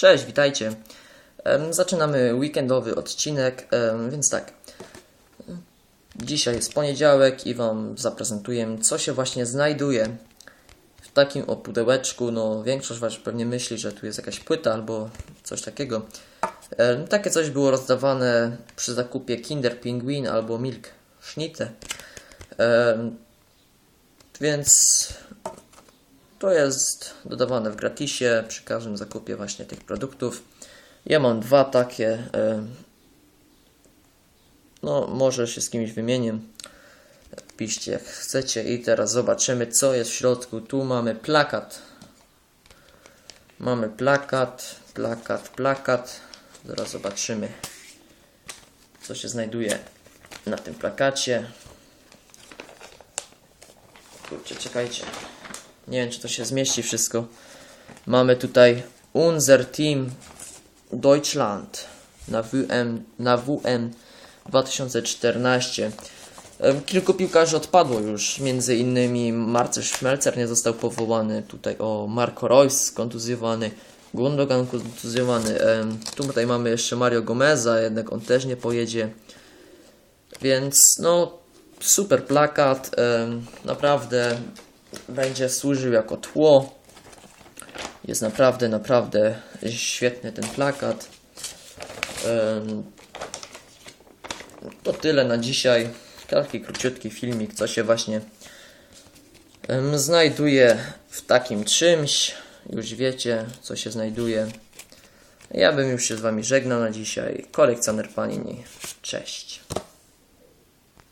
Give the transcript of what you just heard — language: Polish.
Cześć, witajcie. Zaczynamy weekendowy odcinek, więc tak. Dzisiaj jest poniedziałek i Wam zaprezentuję, co się właśnie znajduje w takim o pudełeczku. No, większość Was pewnie myśli, że tu jest jakaś płyta albo coś takiego. Takie coś było rozdawane przy zakupie Kinder Penguin albo Milk Schnitte. Więc to jest dodawane w gratisie przy każdym zakupie właśnie tych produktów. Ja mam dwa takie. e, No, może się z kimś wymienię. Piszcie jak chcecie i teraz zobaczymy co jest w środku. Tu mamy plakat. Mamy plakat, plakat, plakat. Zaraz zobaczymy co się znajduje na tym plakacie. Kurczę, czekajcie. Nie wiem, czy to się zmieści wszystko. Mamy tutaj Unser Team Deutschland na WM, na WM 2014. Em, Kilku piłkarzy odpadło już, między innymi Marcel Schmelzer nie został powołany, tutaj o Marco Reus skontuzjowany, Gundogan kontuzjowany, em, tutaj mamy jeszcze Mario Gomeza, jednak on też nie pojedzie, więc no super plakat, naprawdę będzie służył jako tło. Jest naprawdę, naprawdę świetny ten plakat. To tyle na dzisiaj. Taki króciutki filmik, co się właśnie znajduje w takim czymś. Już wiecie, co się znajduje. Ja bym już się z Wami żegnał na dzisiaj. Kolekcjoner Panini. Cześć.